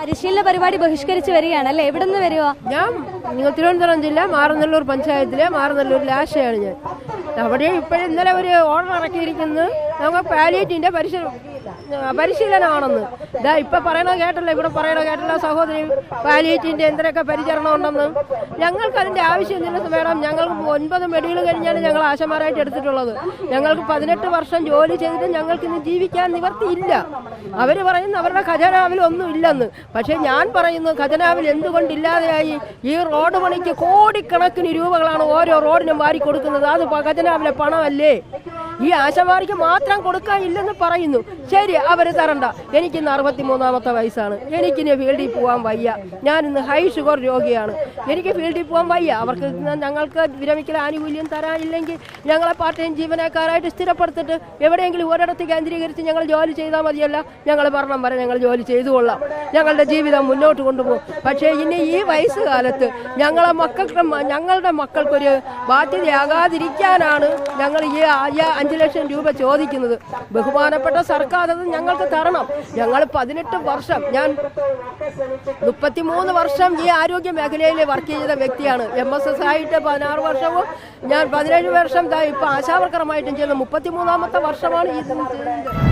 പരിശീലന പരിപാടി ബഹിഷ്കരിച്ച് വരികയാണ് അല്ലേ എവിടെ നിന്ന് വരുവാ? ഞാൻ നിങ്ങൾ തിരുവനന്തപുരം ജില്ല മാറനല്ലൂർ പഞ്ചായത്തിലെ മാറനല്ലൂരിലെ ആശയാണ് ഞാൻ. അവിടെ ഇപ്പോഴും ഇന്നലെ ഒരു ഓർഡർ ഇറക്കിയിരിക്കുന്നത്. നമുക്ക് പാലിയേറ്റിന്റെ പരിശീല പരിശീലനമാണെന്ന്. ഇതാ ഇപ്പൊ പറയണോ കേട്ടല്ലോ ഇവിടെ പറയണോ കേട്ടല്ലോ സഹോദരി പാലിയേറ്റിന്റെ എന്തിനൊക്കെ പരിചരണം ഉണ്ടെന്ന്. ഞങ്ങൾക്ക് അതിന്റെ ആവശ്യം ആവശ്യമില്ല മേഡം. ഞങ്ങൾ ഒൻപത് മെഡികൾ കഴിഞ്ഞാണ് ഞങ്ങൾ ആശമാരായിട്ട് എടുത്തിട്ടുള്ളത്. ഞങ്ങൾക്ക് പതിനെട്ട് വർഷം ജോലി ചെയ്തിട്ട് ഞങ്ങൾക്ക് ഇന്ന് ജീവിക്കാൻ നിവർത്തിയില്ല. അവർ പറയുന്നു അവരുടെ ഖജനാവിൽ ഒന്നും ഇല്ലെന്ന്. പക്ഷേ ഞാൻ പറയുന്നു ഖജനാവിൽ എന്തുകൊണ്ടില്ലാതെയായി? ഈ റോഡ് പണിക്ക് കോടിക്കണക്കിന് രൂപകളാണ് ഓരോ റോഡിനും വാരി കൊടുക്കുന്നത് അത് ഖജനാവിലെ പണമല്ലേ? ഈ ആശമാരിക്ക് മാത്രം കൊടുക്കാൻ ഇല്ലെന്ന് പറയുന്നു. ശരി അവർ തരണ്ട. എനിക്കിന്ന് അറുപത്തി മൂന്നാമത്തെ വയസ്സാണ്. എനിക്കിനി ഫീൽഡിൽ പോകാൻ വയ്യ. ഞാൻ ഇന്ന് ഹൈ ഷുഗർ രോഗിയാണ്. എനിക്ക് ഫീൽഡിൽ പോകാൻ വയ്യ. അവർക്ക് ഞങ്ങൾക്ക് വിരമിക്കൽ ആനുകൂല്യം തരാനില്ലെങ്കിൽ ഞങ്ങളെ പാർട്ട് ടൈം ജീവനക്കാരായിട്ട് സ്ഥിരപ്പെടുത്തിട്ട് എവിടെയെങ്കിലും ഒരിടത്ത് കേന്ദ്രീകരിച്ച് ഞങ്ങൾ ജോലി ചെയ്താൽ മതിയല്ല. ഞങ്ങൾ ഭരണം വരെ ഞങ്ങൾ ജോലി ചെയ്തു കൊള്ളാം. ഞങ്ങളുടെ ജീവിതം മുന്നോട്ട് കൊണ്ടുപോകും. പക്ഷേ ഇനി ഈ വയസ്സുകാലത്ത് ഞങ്ങളെ മക്കൾക്ക് ഞങ്ങളുടെ മക്കൾക്കൊരു ബാധ്യതയാകാതിരിക്കാനാണ് ഞങ്ങൾ ഈ അഞ്ച് ലക്ഷം രൂപ ചോദിക്കുന്നത്. ബഹുമാനപ്പെട്ട സർക്കാർ അത് ഞങ്ങൾക്ക് തരണം. ഞങ്ങൾ പതിനെട്ട് വർഷം ഞാൻ മുപ്പത്തിമൂന്ന് വർഷം ഈ ആരോഗ്യ മേഖലയിൽ വർക്ക് ചെയ്ത വ്യക്തിയാണ്. എം എസ് എസ് ആയിട്ട് പതിനാറ് വർഷവും ഞാൻ പതിനേഴ് വർഷം ഇപ്പൊ ആശാവർക്കറമായിട്ടും ചെയ്യുന്നത് മുപ്പത്തിമൂന്നാമത്തെ വർഷമാണ് ഈ